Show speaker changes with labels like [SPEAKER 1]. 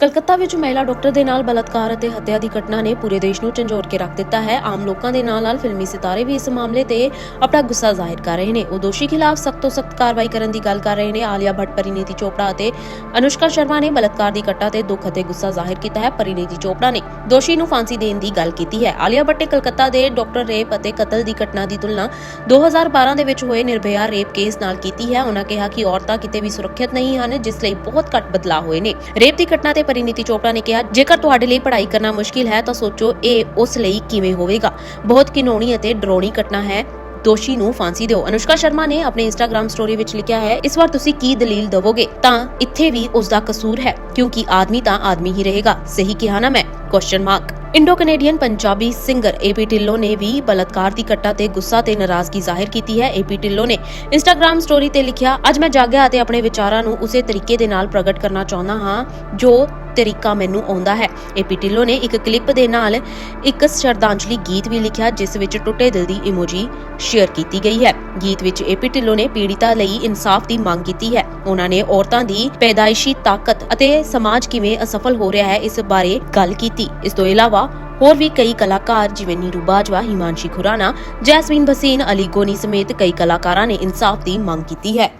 [SPEAKER 1] ਕਲਕੱਤਾ ਵਿੱਚ ਮਹਿਲਾ ਡਾਕਟਰ ਦੇ ਨਾਲ ਬਲਾਤਕਾਰ ਅਤੇ ਹੱਤਿਆ ਦੀ ਘਟਨਾ ਨੇ ਪੂਰੇ ਦੇਸ਼ ਨੂੰ ਝੰਜੋੜ ਕੇ ਰੱਖ ਦਿੱਤਾ ਹੈ। ਆਮ ਲੋਕਾਂ ਦੇ ਨਾਲ-ਨਾਲ ਫਿਲਮੀ ਸਿਤਾਰੇ ਵੀ ਇਸ ਮਾਮਲੇ ਤੇ ਆਪਣਾ ਗੁੱਸਾ ਜ਼ਾਹਿਰ ਕਰ ਰਹੇ ਨੇ। ਉਹ ਦੋਸ਼ੀ ਖਿਲਾਫ ਸਖਤ ਤੋਂ ਸਖਤ ਕਾਰਵਾਈ ਕਰਨ ਦੀ ਗੱਲ ਕਰ ਰਹੇ ਨੇ। ਆਲਿਆ ਭੱਟ, ਪਰਿਨੀਤੀ ਚੋਪੜਾ ਅਤੇ ਅਨੁਸ਼ਕਾ ਸ਼ਰਮਾ ਨੇ ਬਲਾਤਕਾਰ ਦੀ ਘਟਨਾ ਤੇ ਦੁੱਖ ਅਤੇ ਗੁੱਸਾ ਜ਼ਾਹਿਰ ਕੀਤਾ ਹੈ। ਪਰਿਨੀਤੀ ਚੋਪੜਾ ਨੇ ਦੋਸ਼ੀ ਨੂੰ ਫਾਂਸੀ ਦੇਣ ਦੀ ਗੱਲ ਕੀਤੀ ਹੈ। ਆਲਿਆ ਭੱਟ ਨੇ ਕਲਕੱਤਾ ਦੇ ਡਾਕਟਰ ਰੇਪ ਅਤੇ ਕਤਲ ਦੀ ਘਟਨਾ ਦੀ ਤੁਲਨਾ 2012 ਦੇ ਵਿੱਚ ਹੋਏ ਨਿਰਭਇਆ ਰੇਪ ਕੇਸ ਨਾਲ ਕੀਤੀ ਹੈ। ਉਹਨਾਂ ਕਿਹਾ ਕਿ ਔਰਤਾਂ ਕਿਤੇ ਵੀ ਸੁਰੱਖਿਅਤ ਨਹੀਂ ਹਨ, ਜਿਸ ਲਈ ਬਹੁਤ ਘੱਟ ਬਦਲਾਅ ਹੋਏ ਨੇ। ਰੇਪ ਦੀ ਘਟਨਾ ਤੇ ਪਰਿਨੀਤੀ ਚੋਪੜਾ ਨੇ ਕਿਹਾ, ਜੇਕਰ ਤੁਹਾਡੇ ਲਈ ਪੜ੍ਹਾਈ ਕਰਨਾ ਮੁਸ਼ਕਿਲ ਹੈ, ਤਾਂ ਸੋਚੋ ਇਹ ਉਸ ਲਈ ਕਿਵੇਂ ਹੋਵੇਗਾ। ਬਹੁਤ ਕਿਨੋਣੀ ਅਤੇ ਡਰਾਉਣੀ ਘਟਨਾ ਹੈ। ਦੋਸ਼ੀ ਨੂੰ ਫਾਂਸੀ ਦਿਓ। ਅਨੁਸ਼ਕਾ ਸ਼ਰਮਾ ਨੇ ਆਪਣੇ ਇੰਸਟਾਗ੍ਰam ਸਟੋਰੀ ਵਿੱਚ ਲਿਖਿਆ ਹੈ, ਇਸ ਵਾਰ ਤੁਸੀਂ ਕੀ ਦਲੀਲ ਦਵੋਗੇ? ਤਾਂ ਇੱਥੇ ਵੀ ਉਸ ਦਾ ਕਸੂਰ ਹੈ, ਕਿਉਂਕਿ ਆਦਮੀ ਤਾਂ ਆਦਮੀ ਹੀ ਰਹੇਗਾ। ਸਹੀ ਕਿਹਾ ਨਾ ਮੈਂ? Question mark Indo Canadian Punjabi singer AP Dhillon ਨੇ ਵੀ ਬਲਾਤਕਾਰ ਦੀ ਘਟਨਾ ਤੇ ਗੁੱਸਾ ਤੇ ਨਾਰਾਜ਼ਗੀ ਜ਼ਾਹਿਰ ਕੀਤੀ ਹੈ। ਏਪੀ ਢਿੱਲੋਂ ਨੇ ਇੰਸਟਾਗ੍ਰam ਸਟੋਰੀ ਤੇ ਲਿਖਿਆ, ਅੱਜ ਮੈਂ ਜਾਗਿਆ ਅਤੇ ਆਪਣੇ ਵਿਚਾਰਾਂ ਨੂੰ ਉਸੇ ਤਰੀਕੇ ਦੇ ਨਾਲ ਪ੍ਰਗਟ ਕਰਨਾ ਚਾਹੁੰਦਾ ਹਾਂ, ਜੋ ਤਰੀਕਾ ਮੈਨੂੰ ਆਉਂਦਾ ਹੈ। ਏਪੀ ਢਿੱਲੋਂ ਨੇ ਇੱਕ ਕਲਿੱਪ ਦੇ ਨਾਲ ਇੱਕ ਸ਼ਰਧਾਂਜਲੀ ਗੀਤ ਵੀ ਲਿਖਿਆ, ਜਿਸ ਵਿੱਚ ਟੁੱਟੇ ਦਿਲ ਦੀ ਇਮੋਜੀ ਸ਼ੇਅਰ ਕੀਤੀ ਗਈ ਹੈ। ਗੀਤ ਵਿੱਚ ਏਪੀ ਢਿੱਲੋਂ ਨੇ ਪੀੜਿਤਾ ਲਈ ਇਨਸਾਫ ਦੀ ਮੰਗ ਕੀਤੀ ਹੈ। ਉਹਨਾਂ ਨੇ ਔਰਤਾਂ ਦੀ ਪੈਦਾਇਸ਼ੀ ਤਾਕਤ ਅਤੇ ਸਮਾਜ ਕਿਵੇਂ ਅਸਫਲ ਹੋ ਰਿਹਾ ਹੈ, ਇਸ ਬਾਰੇ ਗੱਲ ਕੀਤੀ। ਇਸ ਤੋਂ ਇਲਾਵਾ ਹੋਰ ਵੀ ਕਈ ਕਲਾਕਾਰ ਜਿਵੇਂ ਨੀਰੂ ਬਾਜਵਾ, ਹਿਮਾਂਸ਼ੀ ਖੁਰਾਨਾ, ਜੈਸਮੀਨ ਭਸੀਨ ਅਲੀ ਗੋਨੀ ਸਮੇਤ ਕਈ ਕਲਾਕਾਰਾਂ ਨੇ ਇਨਸਾਫ ਦੀ ਮੰਗ ਕੀਤੀ ਹੈ।